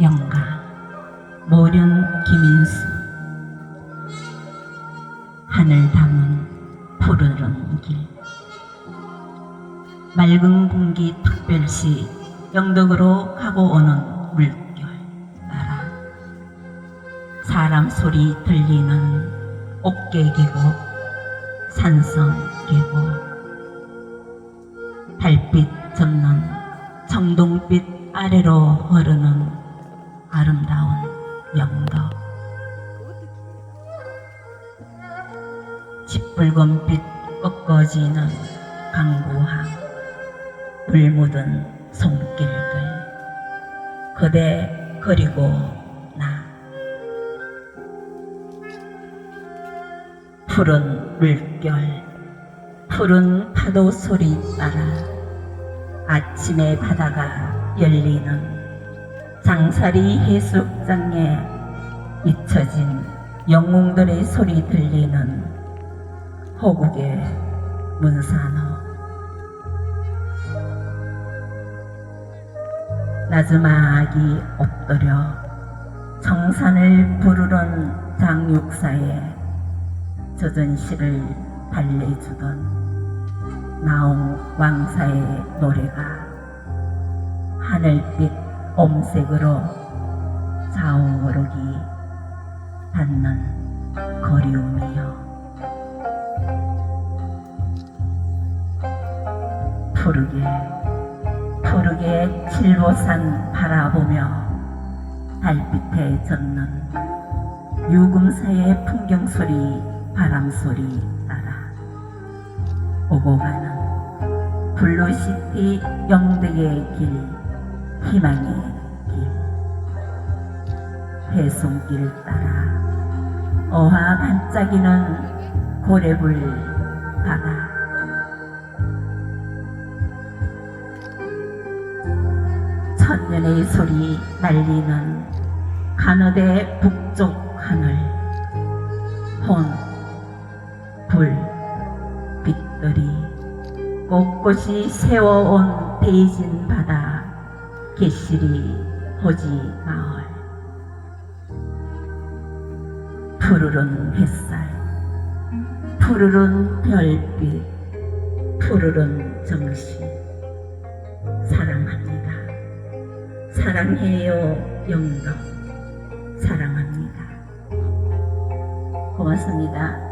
영가 모련 김인수. 하늘 담은 푸르른 길. 맑은 공기 특별시 영덕으로 가고 오는 물결 따라. 사람 소리 들리는 옥계 계곡 산성 계곡. 달빛 젖는 청동빛 아래로 흐르는 아름다운 영덕. 시붉은빛 꺾어지는 강구항 물 묻은 손길들 그대 그리고 나. 푸른 물결 푸른 파도 소리 따라 아침에 바다가 열리는 장사리 해수장에 잊혀진 영웅들의 소리 들리는 호국의 문산호. 나즈막이 엎드려 정산을 부르던 장육사에 젖은 시를 달래주던 나옹 왕사의 노래가 하늘빛 옴색으로 좌우르기 닿는 거리움이여. 푸르게 푸르게 칠보산 바라보며 달빛에 젖는 유금사의 풍경소리 바람소리 따라 오고 가는 블루시티 영덕의 길 희망의 길 배송길 따라 어화 반짝이는 고래불 바다. 천년의 소리 날리는 가너대 북쪽 하늘 혼, 불, 빛들이 곳곳이 세워온 대진 바다 개시리 호지 마을 푸르른 햇살 푸르른 별빛 푸르른 정시 사랑합니다. 사랑해요 영덕. 사랑합니다. 고맙습니다.